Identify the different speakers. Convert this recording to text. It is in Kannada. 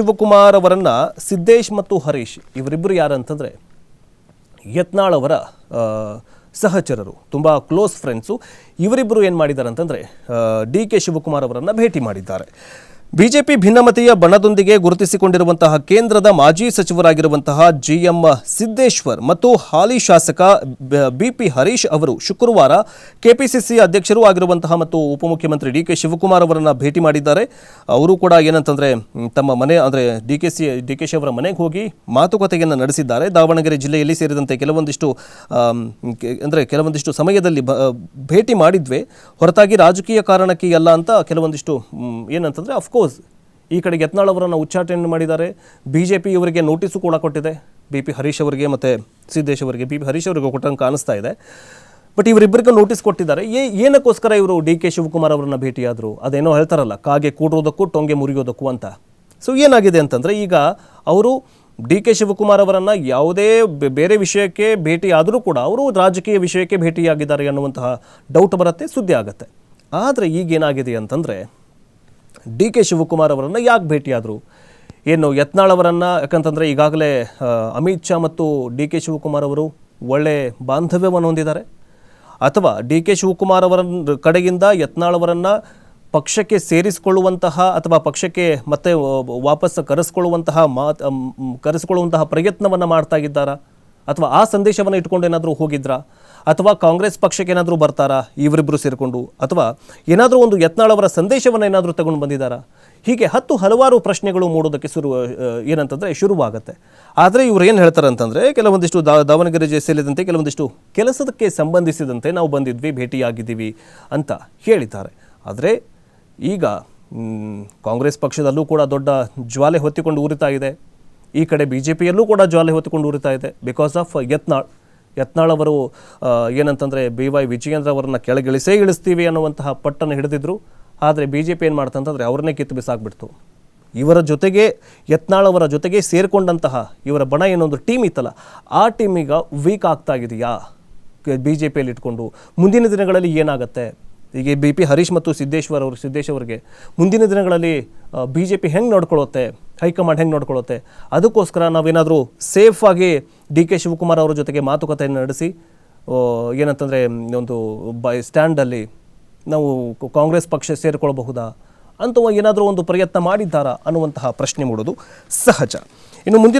Speaker 1: ಶಿವಕುಮಾರ್ ಅವರನ್ನ ಸಿದ್ದೇಶ್ ಮತ್ತು ಹರೀಶ್ ಇವರಿಬ್ಬರು ಯಾರಂತಂದ್ರೆ ಯತ್ನಾಳ್ ಅವರ ಸಹಚರರು, ತುಂಬ ಕ್ಲೋಸ್ ಫ್ರೆಂಡ್ಸು. ಇವರಿಬ್ಬರು ಏನು ಮಾಡಿದ್ದಾರೆ ಅಂತಂದರೆ ಡಿ ಕೆ ಶಿವಕುಮಾರ್ ಅವರನ್ನು ಭೇಟಿ ಮಾಡಿದ್ದಾರೆ. ಬಿಜೆಪಿ ಭಿನ್ನಮತೀಯ ಬಣದೊಂದಿಗೆ ಗುರುತಿಸಿಕೊಂಡಿರುವಂತಹ ಕೇಂದ್ರದ ಮಾಜಿ ಸಚಿವರಾಗಿರುವಂತಹ ಜಿಎಂ ಸಿದ್ದೇಶ್ವರ್ ಮತ್ತು ಹಾಲಿ ಶಾಸಕ ಬಿಪಿ ಹರೀಶ್ ಅವರು ಶುಕ್ರವಾರ ಕೆಪಿಸಿಸಿ ಅಧ್ಯಕ್ಷರೂ ಆಗಿರುವಂತಹ ಮತ್ತು ಉಪಮುಖ್ಯಮಂತ್ರಿ ಡಿ ಕೆ ಶಿವಕುಮಾರ್ ಅವರನ್ನು ಭೇಟಿ ಮಾಡಿದ್ದಾರೆ. ಅವರು ಕೂಡ ಏನಂತಂದರೆ ತಮ್ಮ ಮನೆ, ಅಂದರೆ D K C, D K she ಅವರ ಮನೆಗೆ ಹೋಗಿ ಮಾತುಕತೆಯನ್ನು ನಡೆಸಿದ್ದಾರೆ. ದಾವಣಗೆರೆ ಜಿಲ್ಲೆಯಲ್ಲಿ ಸೇರಿದಂತೆ ಕೆಲವೊಂದಿಷ್ಟು ಅಂದರೆ ಕೆಲವೊಂದಿಷ್ಟು ಸಮಯದಲ್ಲಿ ಭೇಟಿ ಮಾಡಿದ್ವಿ. ಹೊರತಾಗಿ ರಾಜಕೀಯ ಕಾರಣಕ್ಕೆ ಅಲ್ಲ ಅಂತ ಕೆಲವೊಂದಿಷ್ಟು ಏನಂತಂದರೆ ಅಫ್ಕೋರ್ಸ್ ಈ ಕಡೆ ಯತ್ನಾಳ್ ಅವರನ್ನು ಉಚ್ಚಾಟನೆ ಮಾಡಿದ್ದಾರೆ. ಬಿ ಜೆ ಪಿ ಇವರಿಗೆ ನೋಟಿಸು ಕೂಡ ಕೊಟ್ಟಿದೆ. ಬಿ ಪಿ ಹರೀಶ್ ಅವರಿಗೆ ಮತ್ತು ಸಿದ್ದೇಶ್ ಅವರಿಗೆ, ಬಿ ಪಿ ಹರೀಶ್ ಅವರಿಗೆ ಕೊಟ್ಟಂಗೆ ಕಾಣಿಸ್ತಾ ಇದೆ. ಬಟ್ ಇವರಿಬ್ಬರಿಗೂ ನೋಟಿಸ್ ಕೊಟ್ಟಿದ್ದಾರೆ. ಏ, ಏನಕ್ಕೋಸ್ಕರ ಇವರು ಡಿ ಕೆ ಶಿವಕುಮಾರ್ ಅವರನ್ನು ಭೇಟಿಯಾದರು? ಅದೇನೋ ಹೇಳ್ತಾರಲ್ಲ, ಕಾಗೆ ಕೂಡೋದಕ್ಕೂ ಟೊಂಗೆ ಮುರಿಯೋದಕ್ಕೂ ಅಂತ. ಸೊ ಏನಾಗಿದೆ ಅಂತಂದರೆ ಈಗ ಅವರು ಡಿ ಕೆ ಶಿವಕುಮಾರ್ ಅವರನ್ನು ಯಾವುದೇ ಬೇರೆ ವಿಷಯಕ್ಕೆ ಭೇಟಿಯಾದರೂ ಕೂಡ ಅವರು ರಾಜಕೀಯ ವಿಷಯಕ್ಕೆ ಭೇಟಿಯಾಗಿದ್ದಾರೆ ಅನ್ನುವಂತಹ ಡೌಟ್ ಬರುತ್ತೆ, ಸುದ್ದಿ ಆಗುತ್ತೆ. ಆದರೆ ಈಗೇನಾಗಿದೆ ಅಂತಂದರೆ ಡಿ ಕೆ ಶಿವಕುಮಾರ್ ಅವರನ್ನು ಯಾಕೆ ಭೇಟಿಯಾದರು? ಏನು, ಯತ್ನಾಳ್ ಅವರನ್ನು, ಯಾಕಂತಂದರೆ ಈಗಾಗಲೇ ಅಮಿತ್ ಶಾ ಮತ್ತು ಡಿ ಕೆ ಶಿವಕುಮಾರ್ ಅವರು ಒಳ್ಳೆ ಬಾಂಧವ್ಯವನ್ನು ಹೊಂದಿದ್ದಾರೆ. ಅಥವಾ ಡಿ ಕೆ ಶಿವಕುಮಾರ್ ಅವರ ಕಡೆಯಿಂದ ಯತ್ನಾಳ್ ಅವರನ್ನು ಪಕ್ಷಕ್ಕೆ ಸೇರಿಸಿಕೊಳ್ಳುವಂತಹ ಅಥವಾ ಪಕ್ಷಕ್ಕೆ ಮತ್ತೆ, ವಾಪಸ್ ಕರೆಸ್ಕೊಳ್ಳುವಂತಹ ಮಾತ್ ಕರೆಸಿಕೊಳ್ಳುವಂತಹ ಪ್ರಯತ್ನವನ್ನು ಮಾಡ್ತಾ ಇದ್ದಾರಾ? ಅಥವಾ ಆ ಸಂದೇಶವನ್ನು ಇಟ್ಕೊಂಡು ಏನಾದರೂ ಹೋಗಿದ್ರಾ? ಅಥವಾ ಕಾಂಗ್ರೆಸ್ ಪಕ್ಷಕ್ಕೆ ಏನಾದರೂ ಬರ್ತಾರಾ? ಇವರಿಬ್ಬರು ಸೇರಿಕೊಂಡು? ಅಥವಾ ಏನಾದರೂ ಒಂದು ಯತ್ನಾಳವರ ಸಂದೇಶವನ್ನು ಏನಾದರೂ ತಗೊಂಡು ಬಂದಿದ್ದಾರಾ ಹೀಗೆ ಹತ್ತು ಹಲವಾರು ಪ್ರಶ್ನೆಗಳು ಮೂಡೋದಕ್ಕೆ ಶುರು ಏನಂತಂದರೆ ಶುರುವಾಗುತ್ತೆ. ಆದರೆ ಇವರು ಏನು ಹೇಳ್ತಾರೆ ಅಂತಂದರೆ, ಕೆಲವೊಂದಿಷ್ಟು ದಾ, ದಾವಣಗೆರೆ ಸೇರಿದಂತೆ ಕೆಲವೊಂದಿಷ್ಟು ಕೆಲಸಕ್ಕೆ ಸಂಬಂಧಿಸಿದಂತೆ ನಾವು ಬಂದಿದ್ವಿ, ಭೇಟಿಯಾಗಿದ್ದೀವಿ ಅಂತ ಹೇಳಿದ್ದಾರೆ. ಆದರೆ ಈಗ ಕಾಂಗ್ರೆಸ್ ಪಕ್ಷದಲ್ಲೂ ಕೂಡ ದೊಡ್ಡ ಜ್ವಾಲೆ ಹೊತ್ತಿಕೊಂಡು ಉರಿತಾ ಇದೆ. ಈ ಕಡೆ ಬಿ ಜೆ ಪಿಯಲ್ಲೂ ಕೂಡ ಜ್ವಾಲೆ ಹೊತ್ತುಕೊಂಡು ಉರಿತಾ ಇದೆ. Because of Yatnal. ಯತ್ನಾಳ್ ಅವರು ಏನಂತಂದರೆ ಬಿ ವೈ ವಿಜಯೇಂದ್ರ ಅವರನ್ನು ಕೆಳಗಿಳಿಸೇ ಇಳಿಸ್ತೀವಿ ಅನ್ನುವಂತಹ ಪಟ್ಟನ್ನು ಹಿಡಿದಿದ್ರು. ಆದರೆ ಬಿ ಜೆ ಪಿ ಏನು ಮಾಡ್ತಂತಂದರೆ ಅವ್ರನ್ನೇ ಕಿತ್ತು ಬಿಸಾಕ್ಬಿಡ್ತು. ಇವರ ಜೊತೆಗೆ, ಯತ್ನಾಳ್ ಅವರ ಜೊತೆಗೆ ಸೇರಿಕೊಂಡಂತಹ ಇವರ ಬಣ ಏನೊಂದು ಟೀಮ್ ಇತ್ತಲ್ಲ, ಆ ಟೀಮ್ ಈಗ ವೀಕ್ ಆಗ್ತಾ ಇದೆಯಾ? ಬಿ ಜೆ ಪಿಯಲ್ಲಿ ಇಟ್ಕೊಂಡು ಮುಂದಿನ ದಿನಗಳಲ್ಲಿ ಏನಾಗುತ್ತೆ? ಈಗ ಬಿ ಪಿ ಹರೀಶ್ ಮತ್ತು ಸಿದ್ದೇಶ್ವರ್ ಅವರು, ಸಿದ್ದೇಶ್ ಅವರಿಗೆ ಮುಂದಿನ ದಿನಗಳಲ್ಲಿ ಬಿ ಜೆ ಪಿ ಹೆಂಗೆ ನೋಡ್ಕೊಳ್ಳುತ್ತೆ, ಹೈಕಮಾಂಡ್ ಹೆಂಗೆ ನೋಡ್ಕೊಳ್ಳುತ್ತೆ, ಅದಕ್ಕೋಸ್ಕರ ನಾವೇನಾದರೂ ಸೇಫಾಗಿ ಡಿ ಕೆ ಶಿವಕುಮಾರ್ ಅವರ ಜೊತೆಗೆ ಮಾತುಕತೆಯನ್ನು ನಡೆಸಿ ಏನಂತಂದರೆ ಒಂದು ಬೈ ಸ್ಟ್ಯಾಂಡಲ್ಲಿ ನಾವು ಕಾಂಗ್ರೆಸ್ ಪಕ್ಷ ಸೇರಿಕೊಳ್ಳಬಹುದಾ ಅಂತ ಏನಾದರೂ ಒಂದು ಪ್ರಯತ್ನ ಮಾಡಿದ್ದಾರಾ ಅನ್ನುವಂತಹ ಪ್ರಶ್ನೆ ಮೂಡೋದು ಸಹಜ. ಇನ್ನು ಮುಂದಿನ